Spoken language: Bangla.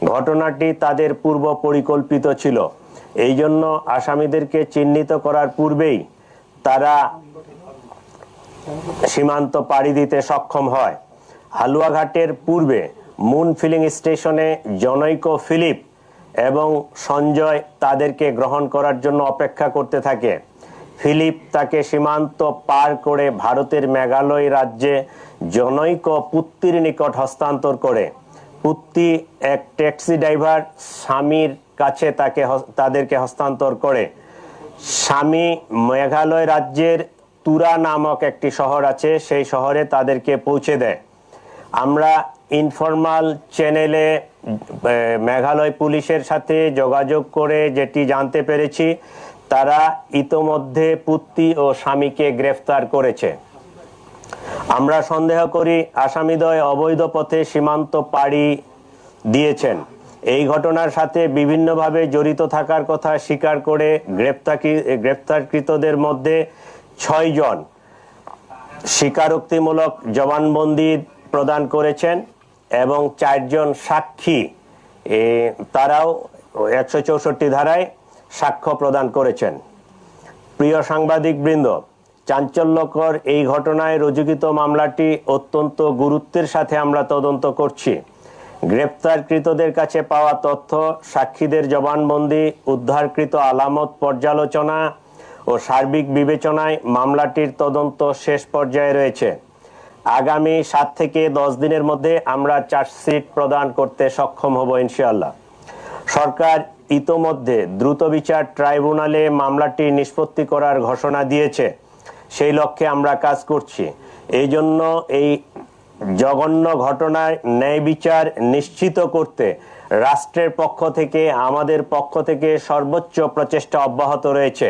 ঘটনাটি তাদের পূর্ব পরিকল্পিত ছিল। এই জন্য আসামিদেরকে চিহ্নিত করার পূর্বেই তারা সীমান্ত পাড়ি দিতে সক্ষম হয়। হালুয়াঘাটের পূর্বে মুন ফিলিং স্টেশনে জনৈক ফিলিপ এবং সঞ্জয় তাদেরকে গ্রহণ করার জন্য অপেক্ষা করতে থাকে। ফিলিপ তাকে সীমান্ত পার করে ভারতের মেঘালয় রাজ্যে জনৈক পুত্তির নিকট হস্তান্তর করে। পুত্তি এক ট্যাক্সি ড্রাইভার, স্বামীর কাছে তাকে তাদেরকে হস্তান্তর করে। স্বামী মেঘালয় রাজ্যের তুরা নামক একটি শহর আছে, সেই শহরে তাদেরকে পৌঁছে দেয়। আমরা ইনফরমাল চ্যানেলে মেঘালয় পুলিশের সাথে যোগাযোগ করে যেটি জানতে পেরেছি, তারা ইতোমধ্যে পুত্তি ও স্বামীকে গ্রেফতার করেছে। আমরা সন্দেহ করি আসামিদ্বয় অবৈধ পথে সীমান্ত পাড়ি দিয়েছেন। এই ঘটনার সাথে বিভিন্নভাবে জড়িত থাকার কথা স্বীকার করে গ্রেপ্তার গ্রেপ্তারকৃতদের মধ্যে ছয়জন স্বীকারোক্তিমূলক জবানবন্দি প্রদান করেছেন এবং চারজন সাক্ষী। তারাও একশো চৌষট্টি ধারায় সাক্ষ্য প্রদান করেছেন। প্রিয় সাংবাদিক বৃন্দ চাঞ্চল্যকর এই ঘটনায় রুজুকিত মামলাটি অত্যন্ত গুরুত্বের সাথে আমরা তদন্ত করছি। গ্রেপ্তারকৃতদের কাছে পাওয়া তথ্য, সাক্ষীদের জবানবন্দি, উদ্ধারকৃত আলামত পর্যালোচনা ও সার্বিক বিবেচনায় মামলাটির তদন্ত শেষ পর্যায়ে রয়েছে। আগামী সাত থেকে দশ দিনের মধ্যে আমরা চার্জশিট প্রদান করতে সক্ষম হব ইনশাআল্লাহ। সরকার ইতোমধ্যে দ্রুত বিচার ট্রাইব্যুনালে মামলাটি নিষ্পত্তি করার ঘোষণা দিয়েছে। সেই লক্ষ্যে আমরা কাজ করছি। এই জন্য এই জঘন্য ঘটনায় ন্যায় বিচার নিশ্চিত করতে রাষ্ট্রের পক্ষ থেকে, আমাদের পক্ষ থেকে সর্বোচ্চ প্রচেষ্টা অব্যাহত রয়েছে।